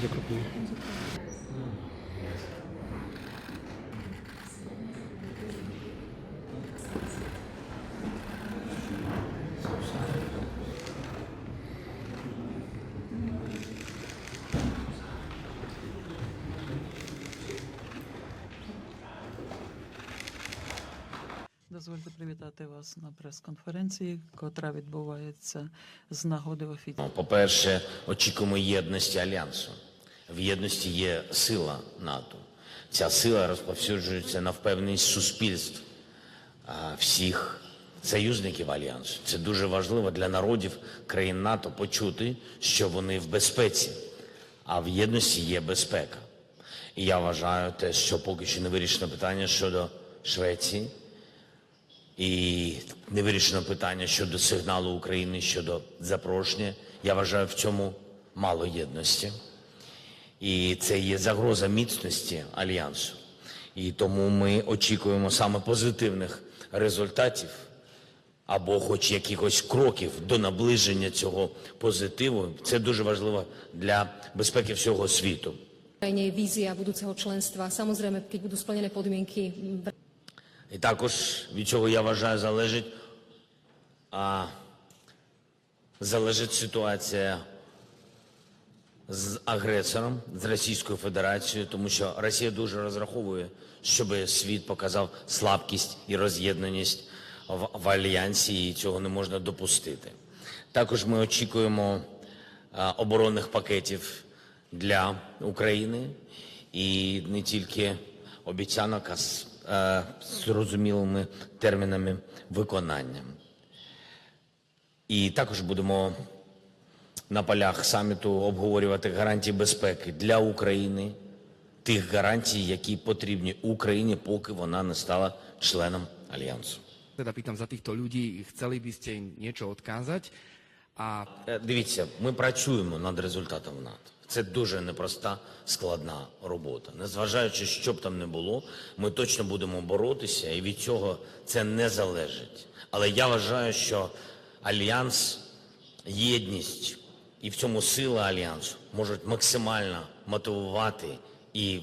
закрупнее. Дозвольте привітати вас на прес-конференції, котра відбувається з нагоди офіційно. Ну, По перше, очікуємо єдності альянсу. В єдності є сила НАТО. Ця сила розповсюджується на впевненість суспільств всіх союзників альянсу. Це дуже важливо для народів країн НАТО почути, що вони в безпеці, а в єдності є безпека. І я вважаю те, що поки що не вирішено питання щодо Швеції. І не вирішено питання щодо сигналу України щодо запрошення. Я вважаю в цьому мало єдності. І це є загроза міцності альянсу. І тому ми очікуємо саме позитивних результатів або хоч якихось кроків до наближення цього позитиву. Це дуже важливо для безпеки всього світу. Vízia budúceho členstva. Samozrejme, keď budú splnené podmienky І також від чого я вважаю залежить, а, залежить ситуація з агресором, з Російською Федерацією, тому що Росія дуже розраховує, щоб світ показав слабкість і роз'єднаність в, в альянсі, і цього не можна допустити. Також ми очікуємо а, оборонних пакетів для України і не тільки обіцянок, а з е, зрозумілими термінами виконання. І також будемо на полях саміту обговорювати гарантії безпеки для України, тих гарантій, які потрібні Україні, поки вона не стала членом альянсу. Teda pýtam za týchto ľudí, chceli by ste im niečo odkázať a Е, Дивіться, ми працюємо над результатом НАТО. Це дуже непроста, складна робота. Незважаючи, що б там не було, ми точно будемо боротися, і від цього це не залежить. Але я вважаю, що альянс, єдність і в цьому сила альянсу можуть максимально мотивувати і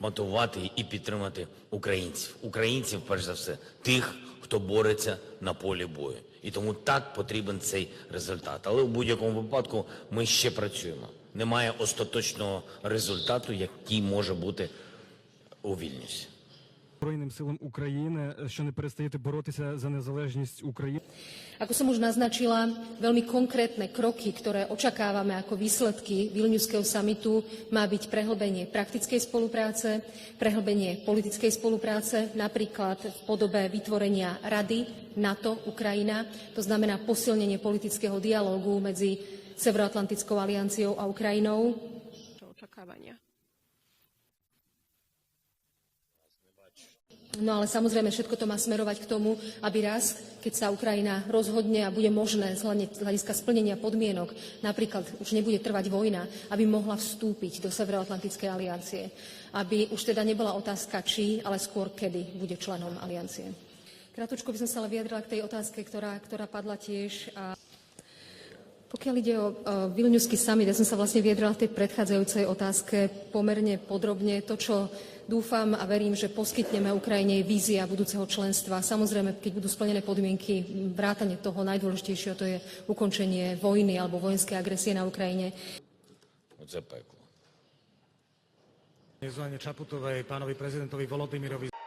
мотивувати і підтримати українців. Українців, перш за все, тих, хто бореться на полі бою. І тому так потрібен цей результат. Але в будь-якому випадку ми ще працюємо. Немає остаточного результату, який може бути у Вільнюсі. Збройним силам України, що не перестаєте боротися за незалежність України. Ako som už naznačila, veľmi konkrétne kroky, ktoré očakávame ako výsledky Vilniuského samitu, má byť prehlbenie praktickej spolupráce, prehlbenie politickej spolupráce, napríklad v podobe vytvorenia Rady NATO-Ukrajina, to znamená posilnenie politického dialógu medzi Severoatlantickou alianciou a Ukrajinou. očakávania. No ale samozrejme všetko to má smerovať k tomu, aby raz, keď sa Ukrajina rozhodne a bude možné z hľadiska splnenia podmienok, napríklad už nebude trvať vojna, aby mohla vstúpiť do Severoatlantickej aliancie. Aby už teda nebola otázka či, ale skôr kedy bude členom aliancie. Krátko by som sa ale vyjadrila k tej otázke, ktorá, ktorá padla tiež. A pokiaľ ide o, o Vilniuský summit, ja som sa vlastne viedrila v tej predchádzajúcej otázke pomerne podrobne. To, čo dúfam a verím, že poskytneme Ukrajine vízia budúceho členstva. Samozrejme, keď budú splnené podmienky, vrátane toho najdôležitejšieho, to je ukončenie vojny alebo vojenskej agresie na Ukrajine. Zapeklo. Čaputovej, pánovi prezidentovi Volodymyrovi.